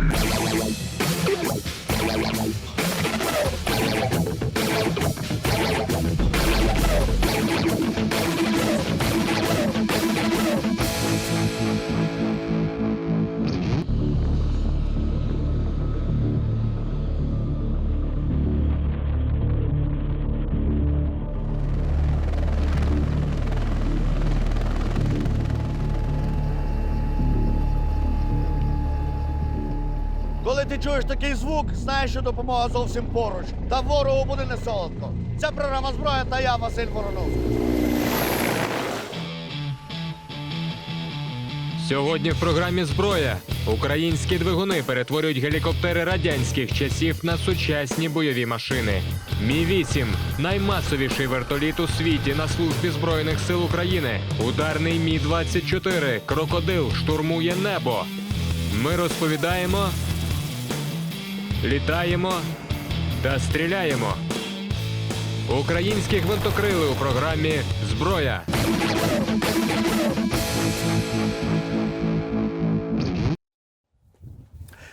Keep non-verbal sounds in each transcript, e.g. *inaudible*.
Yeah. Чуєш такий звук, знаєш, що допомога зовсім поруч. Та ворогу буде не солодко. Це програма зброя та я, Василь Вороновський. Сьогодні в програмі Зброя українські двигуни перетворюють гелікоптери радянських часів на сучасні бойові машини. Мі 8 наймасовіший вертоліт у світі на службі збройних сил України. Ударний Мі 24 крокодил штурмує небо. Ми розповідаємо, літаємо та стріляємо. Українські гвинтокрили у програмі Зброя.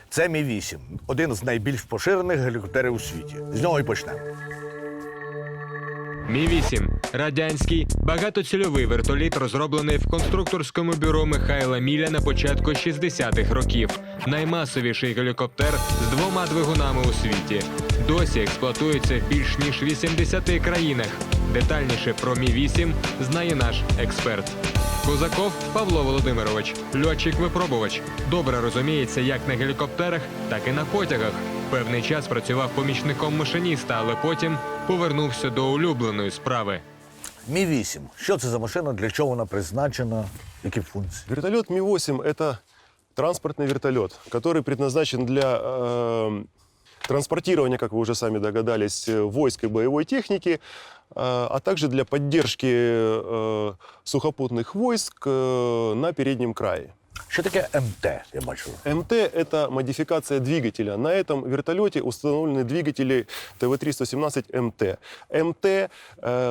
Це Мі 8 один з найбільш поширених гелікоптерів у світі. З нього і почнемо. Мі-8 – радянський багатоцільовий вертоліт, розроблений в конструкторському бюро Михайла Міля на початку 60-х років. Наймасовіший гелікоптер з двома двигунами у світі. Досі експлуатується в більш ніж 80 країнах. Детальніше про Мі-8 знає наш експерт. Козаков Павло Володимирович, льотчик-випробувач, добре розуміється як на гелікоптерах, так і на потягах. Певний час працював помічником машиніста, але потім повернувся до улюбленої справи. Мі 8 Що це за машина? Для чого вона призначена? Які функції? Вертолет Ми-8 – это транспортный вертолет, который предназначен для э, транспортирования, как вы уже сами догадались, э, войск и боевой техники, э, а также для поддержки э, сухопутных войск э, на переднем крае. Що таке МТ? Я бачу. МТ – это модификация двигателя. На этом вертолете установлены двигатели ТВ-317 МТ. МТ, э,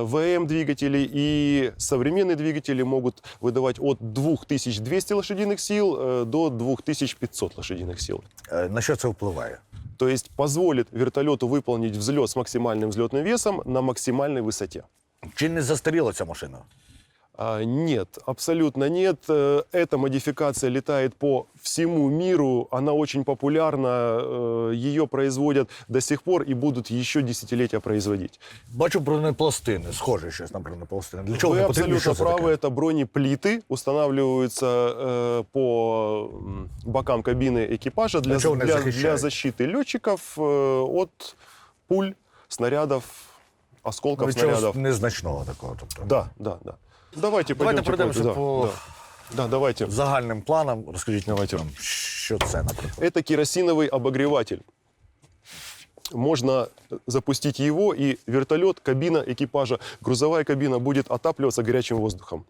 ВМ-двигатели и современные двигатели могут выдавать от 2200 лошадиных сил э, до 2500 лошадиных сил. Е, На що це впливає? То есть позволит вертолету выполнить взлет с максимальным взлетным весом на максимальной высоте. Чи не застаріла ця машина? А, Нет, абсолютно нет. Э, Эта модификация летает по всему миру. Она очень популярна. э, Ее производят до сих пор и будут еще десятилетия производить. Бачу бронепластини, схоже щось на бронепластини. Для чого Вы абсолютно правы. Это бронеплиты устанавливаются э, по бокам кабины экипажа для, чего для, защищают? для защиты летчиков э, от пуль, снарядов, осколков Ну, снарядов. незначного такого. Тобто. Да, да, да. Давайте, Давайте пойдемте пройдемося позже. по Да, да. да, давайте. загальним планам. Розкажіть давайте нам, що це, наприклад. Это керосиновый обогреватель. Можно запустить его, и вертолет, кабина экипажа, грузовая кабина будет отапливаться горячим воздухом.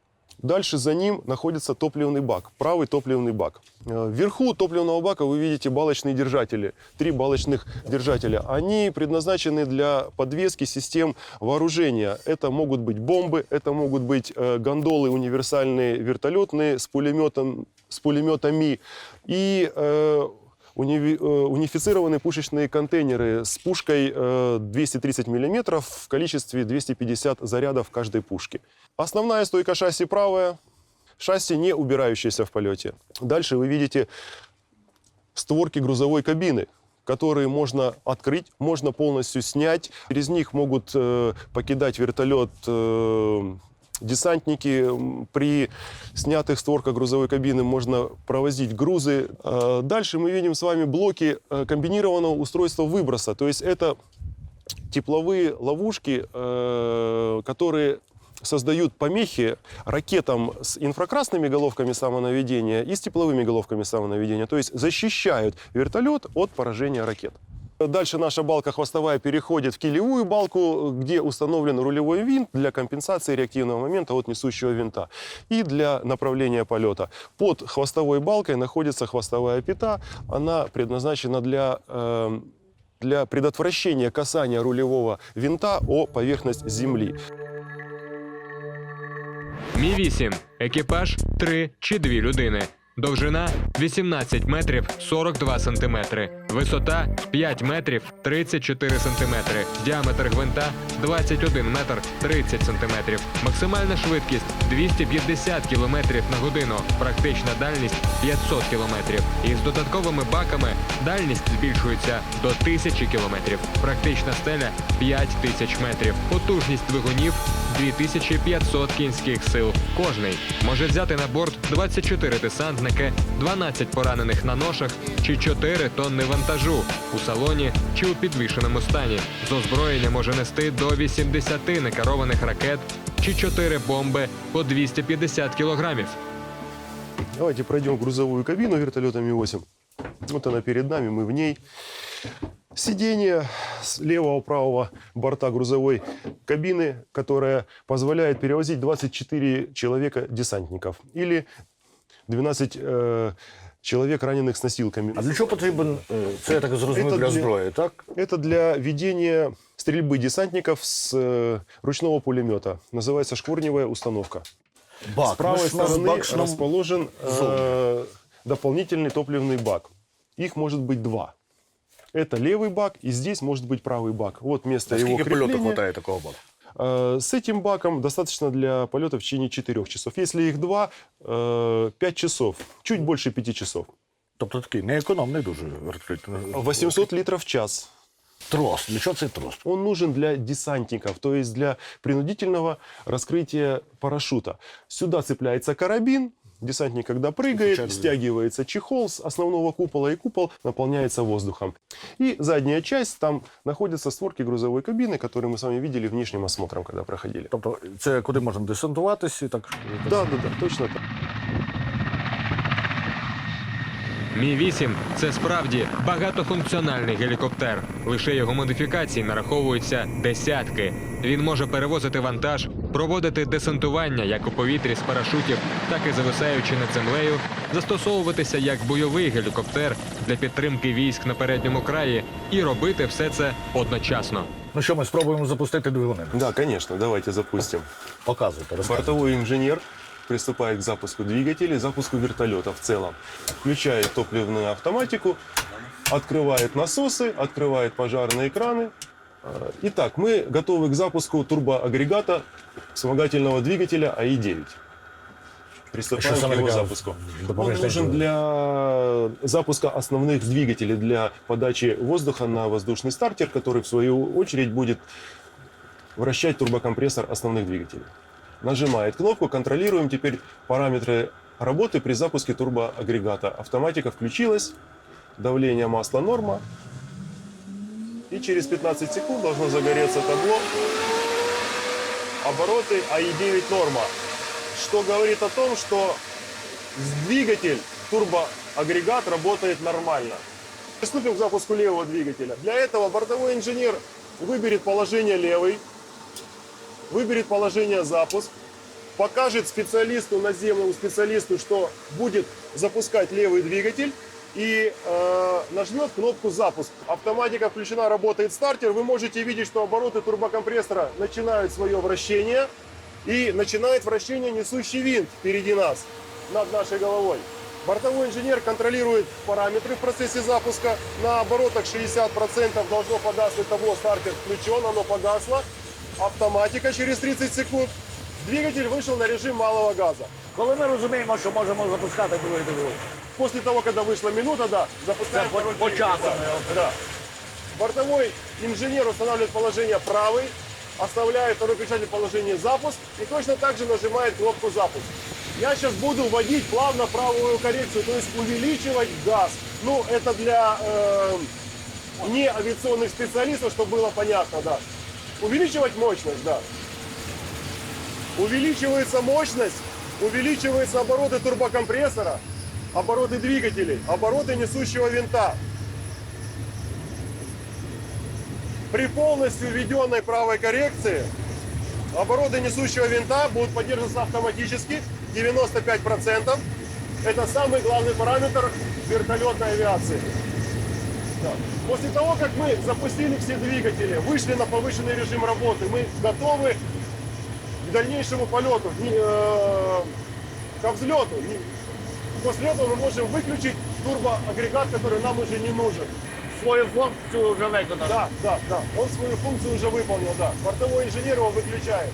Дальше за ним находится топливный бак, правый топливный бак. Э, Вверху топливного бака вы видите балочные держатели, три балочных держателя. Они предназначены для подвески систем вооружения. Это могут быть бомбы, это могут быть э, гондолы универсальные вертолетные с, пулеметом, с пулеметами и э, унифицированные пушечные контейнеры с пушкой э, 230 мм в количестве 250 зарядов каждой пушки. Основная стойка шасси правая, шасси не убирающееся в полете. Дальше вы видите створки грузовой кабины, которые можно открыть, можно полностью снять. Через них могут э, покидать вертолет э, десантники. При снятых створках грузовой кабины можно провозить грузы. Э, Дальше мы видим с вами блоки э, комбинированного устройства выброса. То есть это тепловые ловушки, э, которые создают помехи ракетам с инфракрасными головками самонаведения и с тепловыми головками самонаведения, то есть защищают вертолет от поражения ракет. Дальше наша балка хвостовая переходит в килевую балку, где установлен рулевой винт для компенсации реактивного момента от несущего винта и для направления полета. Под хвостовой балкой находится хвостовая пята. Она предназначена для э, для предотвращения касания рулевого винта о поверхность земли. Мі 8 екіпаж 3 чи 2 людини. Довжина 18 метрів 42 сантиметри. Висота 5 метрів 34 сантиметри. Діаметр гвинта 21 метр 30 сантиметрів. Максимальна швидкість 250 кілометрів на годину. Практична дальність 500 кілометрів. І з додатковими баками дальність збільшується до 1000 кілометрів. Практична стеля 5000 метрів. Потужність двигунів 2500 кінських сил. Кожний може взяти на борт 24 десантники, 12 поранених на ношах чи 4 тонни вантажу у салоні чи у підвішеному стані. З озброєння може нести до 80 некерованих ракет чи 4 бомби по 250 кілограмів. Давайте пройдем грузовую кабину вертолета Ми-8. Вот она перед нами, мы в ней. Сиденье с левого правого борта грузовой кабины, которая позволяет перевозить 24 человека десантников или 12 э, человек, раненых с носилками. А для чого потрібен е, це я так зрозумів Це для для- зброї, так? Это для ведения стрельбы десантников с э, ручного пулемета. Называется шкурневая установка. Бак. С правой Ми ж на стороны бак расположен э, дополнительный топливный бак. Их может быть два. Это левый бак, и здесь может быть правый бак. Вот место его Скільки польоту крепления. хватає такого баку? Э, С этим баком достаточно для полета в течение 4 часов. Если их два, 5 часов, чуть больше 5 часов. Тобто такий неекономний дуже вертоліт. 800 литров в час. Трос. Для чого цей трос? Он нужен для десантников, то есть для принудительного раскрытия парашюта. Сюда цепляется карабин, десантник, когда прыгает, Включали. стягивается чехол с основного купола, и купол наполняется воздухом. И задняя часть, там находятся створки грузовой кабины, которые мы с вами видели внешним осмотром, когда проходили. Тобто це куди можна десантуватися і так. Да, да, да, точно так. Мі 8 це справді багатофункціональний гелікоптер. Лише його модифікацій нараховуються десятки. Він може перевозити вантаж, проводити десантування як у повітрі з парашутів, так і зависаючи над землею, застосовуватися як бойовий гелікоптер для підтримки військ на передньому краї і робити все це одночасно. Ну що, ми спробуємо запустити двигуни. Да, конечно, давайте запустим. Показуйте, розказуйте. Бортовой инженер приступает к запуску двигателей, запуску вертолета в целом. Включает топливную автоматику, открывает насосы, открывает пожарные краны. Э, Итак, мы готовы к запуску турбоагрегата вспомогательного двигателя АИ-9. Приступаем Что к его запуску. Он нужен для запуска основных двигателей, для подачи воздуха на воздушный стартер, который в свою очередь будет вращать турбокомпрессор основных двигателей. Нажимает кнопку, контролируем теперь параметры работы при запуске турбоагрегата. Автоматика включилась, давление масла норма. И через 15 секунд должно загореться табло. Обороты АИ-9 норма. Что говорит о том, что двигатель, турбоагрегат работает нормально. Приступим к запуску левого двигателя. Для этого бортовой инженер выберет положение левый, выберет положение запуск, покажет специалисту, наземному специалисту, что будет запускать левый двигатель и э, нажмет кнопку запуск. Автоматика включена, работает стартер. Вы можете видеть, что обороты турбокомпрессора начинают свое вращение и начинает вращение несущий винт впереди нас, над нашей головой. Бортовой инженер контролирует параметры в процессе запуска. На оборотах 60% должно погаснуть табло стартер включен, оно погасло. Автоматика через 30 секунд. Двигатель вышел на режим малого газа. Коли ми розуміємо, що можемо запускати другий двигун. После того, когда вышла минута, да, запускаем Да, по- по часам, Да, да. Бортовой инженер устанавливает положение правый, оставляет второй включатель положение запуск и точно так же нажимает кнопку запуск. Я сейчас буду вводить плавно правую коррекцию, то есть увеличивать газ. Ну, это для э, не авиационных специалистов, чтобы было понятно, да. Увеличивать мощность, да. Увеличивается мощность, увеличиваются обороты турбокомпрессора, обороты двигателей, обороты несущего винта. При полностью введенной правой коррекции обороты несущего винта будут поддерживаться автоматически 95%. Это самый главный параметр вертолетной авиации. После того, как мы запустили все двигатели, вышли на повышенный режим работы, мы готовы к дальнейшему полету, э, ко взлету. Не- после этого мы можем выключить турбоагрегат, который нам уже не нужен. Свою функцію вже виконано. Да, да, да. Он свою функцию уже выполнил, да. Бортовой инженер его выключает.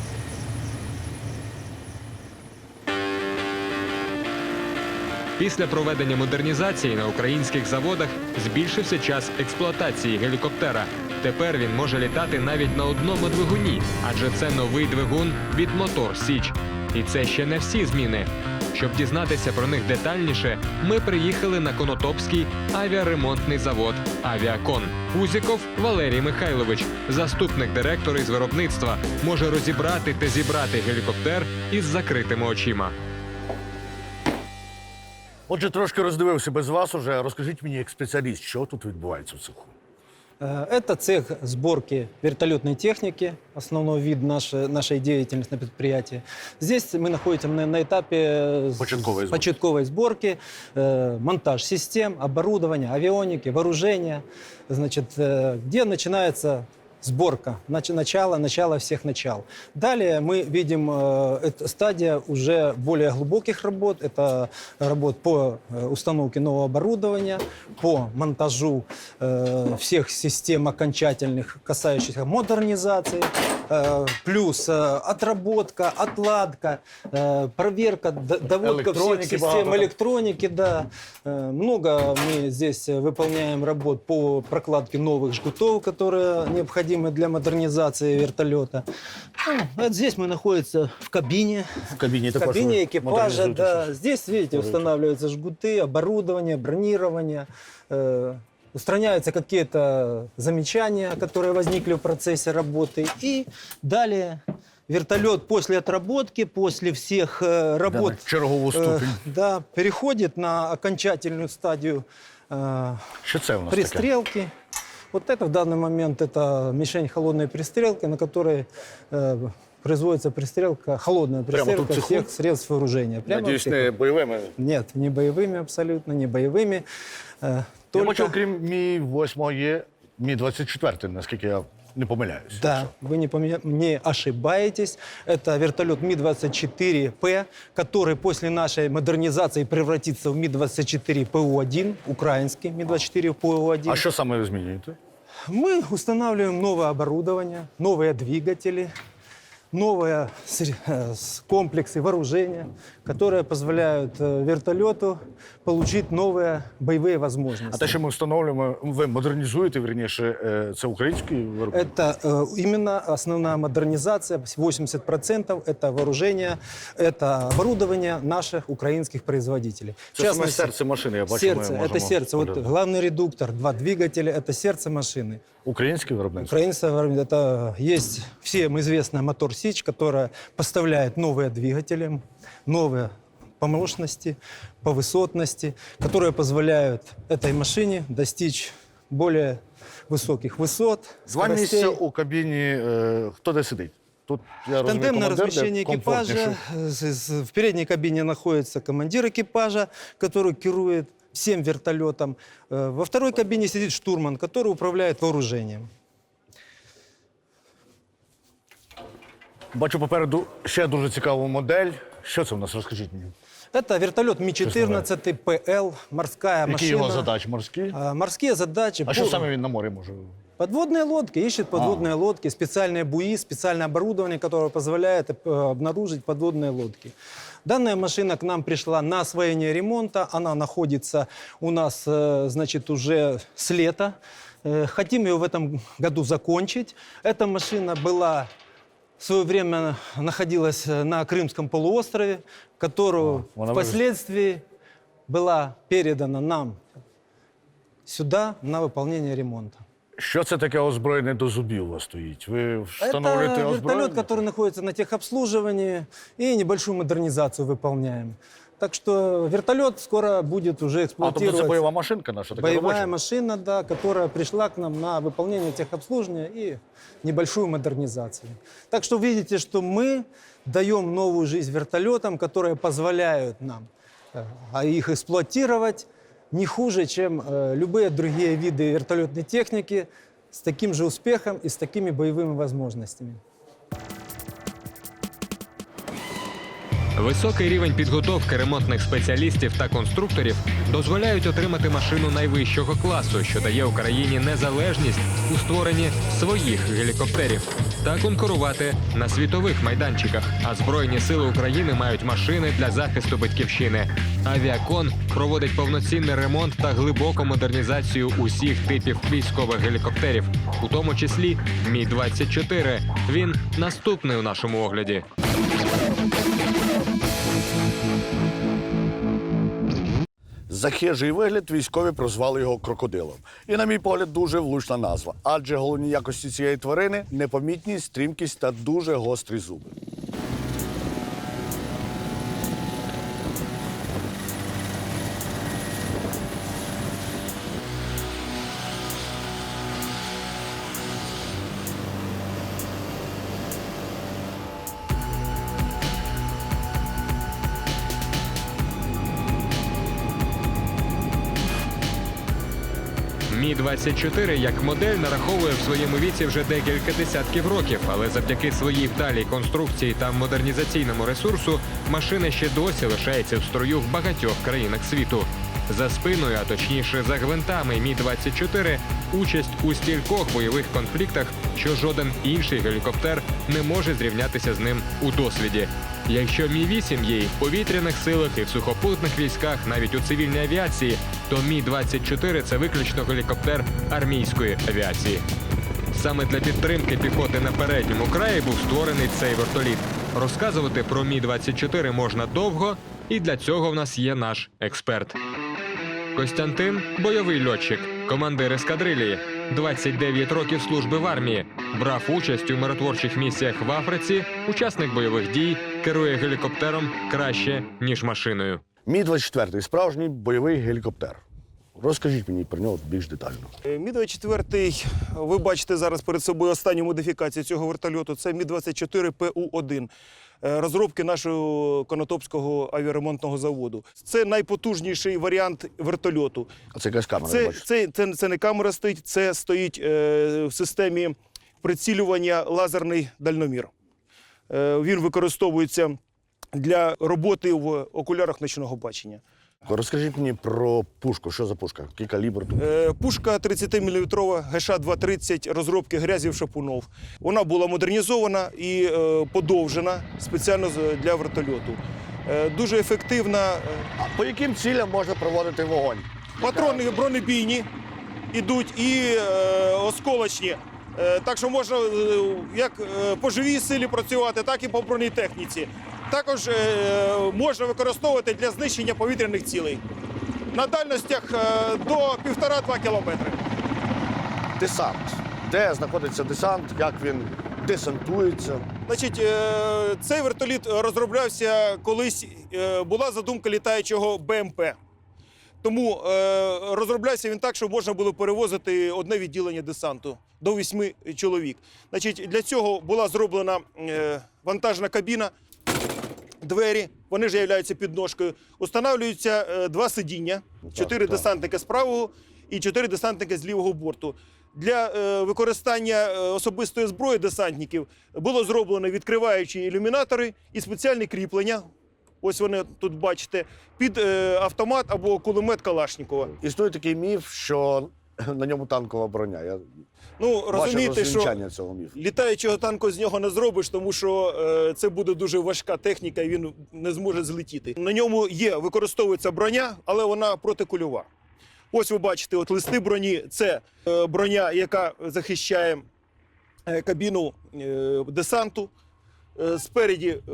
Після проведення модернізації на українських заводах збільшився час експлуатації гелікоптера. Тепер він може літати навіть на одному двигуні, адже це новий двигун від Мотор Січ. І це ще не всі зміни. Щоб дізнатися про них детальніше, ми приїхали на Конотопський авіаремонтний завод Авіакон. Узіков Валерій Михайлович, заступник директора із виробництва, може розібрати та зібрати гелікоптер із закритими очима. Отже, трошки роздивився без вас уже. Розкажіть мені, як спеціаліст, що тут відбувається в цеху? Э, Это цех сборки вертолетной техники, основной вид нашей, нашей деятельности на предприятии. Здесь мы находимся на, на этапе э, с- Початковой сборки. початковой сборки, э, монтаж систем, оборудования, авионики, вооружения, значит, э, где начинается сборка, нач- начало, начало всех начал. Далее мы видим э, это стадия уже более глубоких работ. Это работ по э, установке нового оборудования, по монтажу э, всех систем окончательных, касающихся модернизации, э, плюс э, отработка, отладка, э, проверка, д- доводка всех Электроники систем багато там. электроники, да. Э, Много мы здесь э, выполняем работ по прокладке новых жгутов, которые необходимы для модернизации вертолета. Ну, вот здесь мы находимся в кабине, В кабіні в також кабине ви экипажа, модернізуєте да. щось? Здесь, видите, Говорите. устанавливаются жгуты, оборудование, бронирование. э, Устраняются какие-то замечания, которые возникли в процессе работы. И далее вертолет после отработки, после всех э, работ, на чергову э, ступень. да, переходит на окончательную стадию э, Що це у нас таке? пристрелки. Вот это в данный момент это мишень холодной пристрелки, на которой э, производится пристрелка, холодная Прямо тут пристрелка в цеху? всех средств вооружения. Прямо в Надіюсь, цеху. не бойовими. Нет, не боевыми абсолютно, не боевыми. Э, Я только... бачу, окрім Мі 8 є Мі 24, наскільки я не помиляюсь. Да, вы не, поме- не ошибаетесь. Это вертолет Ми-24П, который после нашей модернизации превратится в Ми-24 ПУ-1, украинский Ми-24 ПУ-1. А що саме ви змінюєте? Мы устанавливаем новое оборудование, новые двигатели, новые сре- э, с- комплексы вооружения, которые позволяют э, вертолету получить новые боевые А возможности. те, що ми встановлюємо, ви модернізуєте, вірніше, е, це український виробник? Это э, именно основная модернизация. 80% это вооружение, это оборудование наших украинских производителей. В Це саме частности, серце машини, я бачу. сердце, ми это можемо сердце. Вот подивитися. главный редуктор, два двигателя, это сердце машины. Український виробник? Украинцы, это есть всем известная мотор Сич, которая поставляет новые двигатели, новые по мощности, по высотности, которые позволяют этой машине достичь более высоких высот, Два місця скоростей. у кабіні. е, хто де сидить? Тут я розумію, Тандемное командир, де размещение комфортніше. экипажа. С- с- В передней кабине находится командир экипажа, который керует всем вертолетом. Э, Во второй кабине сидит штурман, который управляет вооружением. Бачу попереду ще дуже цікаву модель. Що це у нас? Розкажіть мені. Это вертолет Ми-14 ПЛ, морская Які машина. його задачі морські? А, Морские задачи. А що по- саме він на морі може? Подводные лодки, ищет подводные лодки, специальные буи, специальное оборудование, которое позволяет э, обнаружить подводные лодки. Данная машина к нам пришла на освоение ремонта. Она находится у нас, э, значит, уже с лета. Э, Хотим ее в этом году закончить. Эта машина была в свое время находилась э, на Крымском полуострове, которую А, она впоследствии была передана нам сюда на выполнение ремонта. Що це таке озброєне до зубів у вас стоїть? Ви встановлюєте Это озброєння? вертолет, который находится на техобслуживании, и небольшую модернизацию выполняем. Так что вертолет скоро будет уже А, эксплуатировать. це бойова машинка наша, така Боевая робоча? машина, да, которая пришла к нам на выполнение техобслуживания и небольшую модернизацию. Так что видите, что мы даем новую жизнь вертолетам, которые позволяют нам э, а их эксплуатировать не хуже, чем э, любые другие виды вертолетной техники с таким же успехом и с такими боевыми возможностями. Високий рівень підготовки ремонтних спеціалістів та конструкторів дозволяють отримати машину найвищого класу, що дає Україні незалежність у створенні своїх гелікоптерів та конкурувати на світових майданчиках. А збройні сили України мають машини для захисту батьківщини. Авіакон проводить повноцінний ремонт та глибоку модернізацію усіх типів військових гелікоптерів, у тому числі Мі 24 Він наступний у нашому огляді. За хижий вигляд військові прозвали його крокодилом. І, на мій погляд, дуже влучна назва. Адже головні якості цієї тварини непомітність, стрімкість та дуже гострі зуби. 24 як модель нараховує в своєму віці вже декілька десятків років, але завдяки своїй вдалій конструкції та модернізаційному ресурсу машина ще досі лишається в строю в багатьох країнах світу. За спиною, а точніше за гвинтами Мі 24 участь у стількох бойових конфліктах, що жоден інший гелікоптер не може зрівнятися з ним у досвіді. Якщо Мі 8 є і в повітряних силах, і в сухопутних військах, навіть у цивільній авіації, то Мі 24 це виключно гелікоптер армійської авіації. Саме для підтримки піхоти на передньому краї був створений цей вертоліт. Розказувати про Мі 24 можна довго, і для цього в нас є наш експерт. Костянтин бойовий льотчик, командир ескадрилії, 29 років служби в армії, брав участь у миротворчих місіях в Африці, учасник бойових дій, керує гелікоптером краще ніж машиною. Мі 24 справжній бойовий гелікоптер. Розкажіть мені про нього більш детально. Е, Мі-24, ви бачите зараз перед собою останню модифікацію цього вертольоту. Це Мі-24 ПУ-1 е, розробки нашого Конотопського авіаремонтного заводу. Це найпотужніший варіант вертольоту. А це якась камера, Це, це, це, це не камера стоїть, це стоїть е, в системі прицілювання лазерний дальномір. Е, він використовується для роботи в окулярах ночного бачення. Розкажіть мені про пушку. Що за пушка? Який калібр? Е, Пушка 30-мм ГШ-230 розробки Грязів Шапунов. Вона була модернізована і е, подовжена спеціально для вертольоту. Е, Дуже ефективна. Е, А по яким цілям можна проводити вогонь? Патрони бронебійні йдуть і е, осколочні. Е, так що можна е, як по живій силі працювати, так і по бронетехніці. Також е, можна використовувати для знищення повітряних цілей на дальностях е, до 1,5-2 кілометри. Десант. Де знаходиться десант, як він десантується? Значить, е, цей вертоліт розроблявся колись. Була задумка літаючого БМП. Тому е, розроблявся він так, щоб можна було перевозити одне відділення десанту до восьми чоловік. Значить, для цього була зроблена е, вантажна кабіна, двері, вони ж являються підножкою. Устанавлюються е, два сидіння, чотири так. десантника з правого і чотири десантника з лівого борту. Для е, використання е, особистої зброї десантників було зроблено відкриваючі ілюмінатори і спеціальні кріплення. Ось вони тут бачите, під автомат або кулемет Калашнікова. Існує такий міф, що *laughs* на ньому танкова броня. Я Ну розумієте, що цього міфу. літаючого танку з нього не зробиш, тому що е, це буде дуже важка техніка, і він не зможе злетіти. На ньому є використовується броня, але вона протикульова. Ось ви бачите, от листи броні це е, броня, яка захищає е, кабіну е, десанту. Е, спереді е,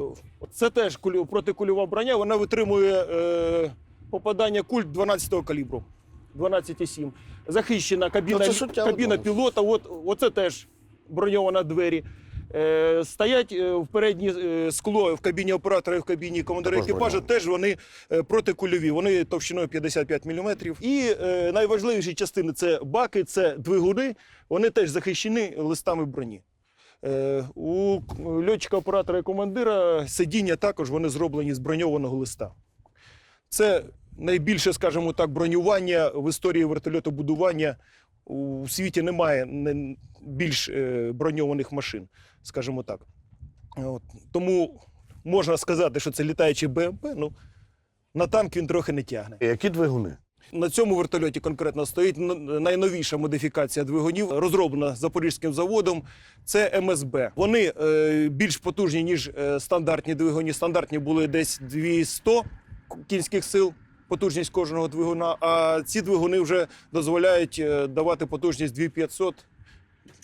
це теж кулю- протикульова броня, вона витримує е, попадання куль 12-го калібру. 12,7. Захищена кабіна, Ну, кабіна пілота. От, оце теж броньована двері. Е, стоять е, в переднє е, скло в кабіні оператора і в кабіні командира Також екіпажу. Теж вони е, протикульові. Вони товщиною 55 мм. І е, найважливіші частини це баки, це двигуни. Вони теж захищені листами броні. Е, у льотчика оператора і командира сидіння також вони зроблені з броньованого листа. Це найбільше, скажімо так, бронювання в історії вертольотобудування. У світі немає більш е, броньованих машин, скажімо так. От. Тому можна сказати, що це літаючий БМП, ну на танк він трохи не тягне. Які двигуни? На цьому вертольоті конкретно стоїть найновіша модифікація двигунів, розроблена запорізьким заводом. Це МСБ. Вони е, більш потужні, ніж е, стандартні двигуні. Стандартні були десь 200 кінських сил. Потужність кожного двигуна, а ці двигуни вже дозволяють е, давати потужність 2500,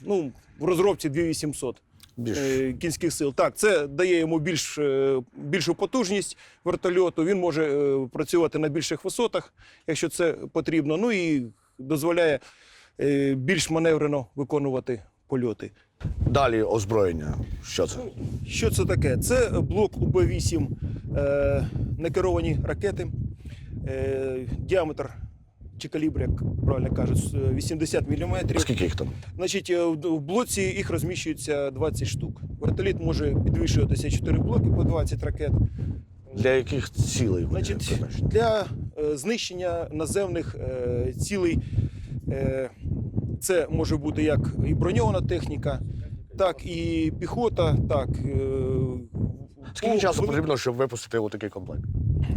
ну, в розробці 2800 Більш. е, кінських сил. Так, це дає йому більш, е, більшу потужність вертольоту. Він може працювати на більших висотах, якщо це потрібно. Ну і дозволяє більш маневрено виконувати польоти. Далі озброєння. Що це? Що це таке? Це блок УБ-8 е, некеровані ракети. Е, діаметр чи калібр, як правильно кажуть, 80 мм. Скільки їх там? Значить, е, в блоці їх розміщується 20 штук. Вертоліт може підвищуватися 4 блоки по 20 ракет. Для яких цілей Значить, для е, знищення наземних е, цілей е, це може бути як і броньована техніка, так і піхота, так. е, Скільки часу потрібно, щоб випустити отакий комплект?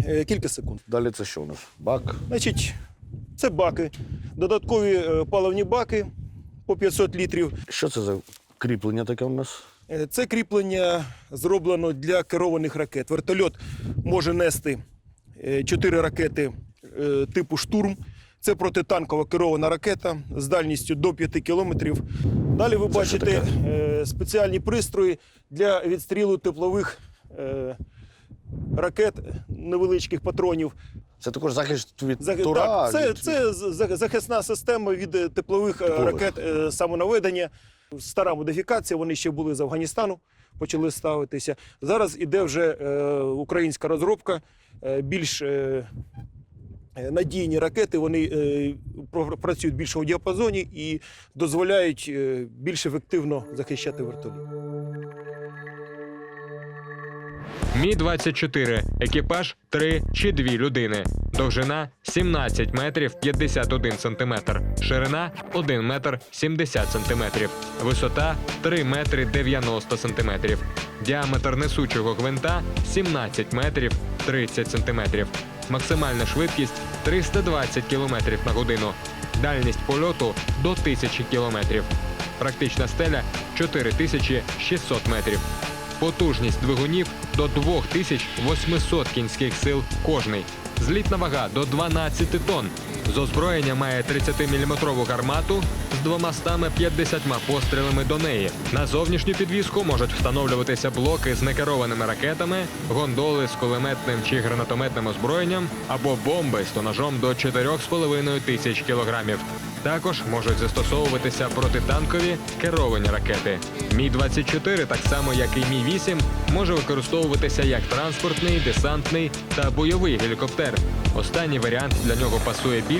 Е, Кілька секунд. Далі це що у нас? Бак. Значить, це баки, додаткові е, паливні баки по 500 літрів. Що це за кріплення таке у нас? Е, Це кріплення зроблено для керованих ракет. Вертольот може нести 4 ракети типу штурм. Це протитанкова керована ракета з дальністю до 5 кілометрів. Далі ви бачите спеціальні пристрої для відстрілу теплових ракет невеличких патронів. Це також захист від Зах- тура? Так, це, від- це захисна система від е, теплових е, Теплових. ракет е, самонаведення. Стара модифікація, вони ще були з Афганістану, почали ставитися. Зараз іде вже е, українська розробка, е, більш е, е, надійні ракети. Вони е, працюють в більшому діапазоні і дозволяють е, більш ефективно захищати вертоліт. Мі-24. Екіпаж 3 чи 2 людини. Довжина 17 метрів 51 сантиметр. Ширина 1 метр 70 сантиметрів. Висота 3 метри 90 сантиметрів. Діаметр несучого гвинта 17 метрів 30 сантиметрів. Максимальна швидкість 320 кілометрів на годину. Дальність польоту до 1000 кілометрів. Практична стеля 4600 метрів. Потужність двигунів до 2800 кінських сил кожний. Злітна вага до 12 тонн. З озброєння має 30-мм гармату з 250 пострілами до неї. На зовнішню підвіску можуть встановлюватися блоки з некерованими ракетами, гондоли з кулеметним чи гранатометним озброєнням або бомби з тонажом до 4,5 тисяч кілограмів. Також можуть застосовуватися протитанкові керовані ракети. Мі-24, так само як і Мі-8, може використовуватися як транспортний, десантний та бойовий гелікоптер. Останній варіант для нього пасує більше,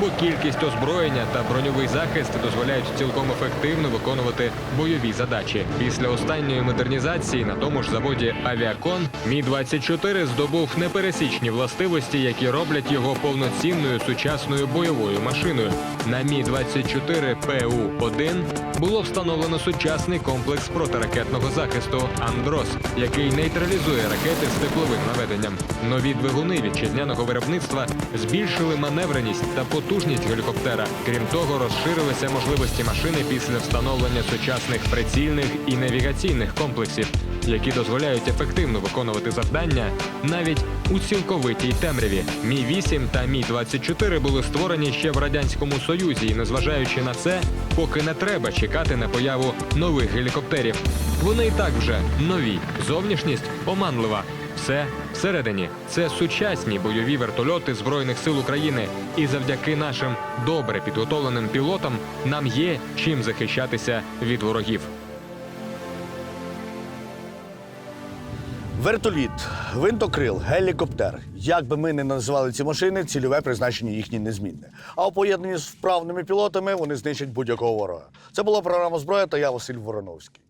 бо кількість озброєння та броньовий захист дозволяють цілком ефективно виконувати бойові задачі. Після останньої модернізації на тому ж заводі Авіакон Мі-24 здобув непересічні властивості, які роблять його повноцінною сучасною бойовою машиною. На Мі-24 ПУ-1 було встановлено сучасний комплекс протиракетного захисту Андрос, який нейтралізує ракети з тепловим наведенням. Нові двигуни вітчизняного виробництва збільшили маневреність та потужність гелікоптера. Крім того, розширилися можливості машини після встановлення сучасних прицільних і навігаційних комплексів, які дозволяють ефективно виконувати завдання навіть у цілковитій темряві. Мі 8 та Мі 24 були створені ще в радянському союзі, і незважаючи на це, поки не треба чекати на появу нових гелікоптерів. Вони і так вже нові. Зовнішність оманлива. Все всередині. Це сучасні бойові вертольоти Збройних сил України. І завдяки нашим добре підготовленим пілотам нам є чим захищатися від ворогів. Вертоліт, винтокрил, гелікоптер. Як би ми не називали ці машини, цільове призначення їхнє незмінне. А у поєднанні з вправними пілотами вони знищать будь-якого ворога. Це була програма зброя та я Василь Вороновський.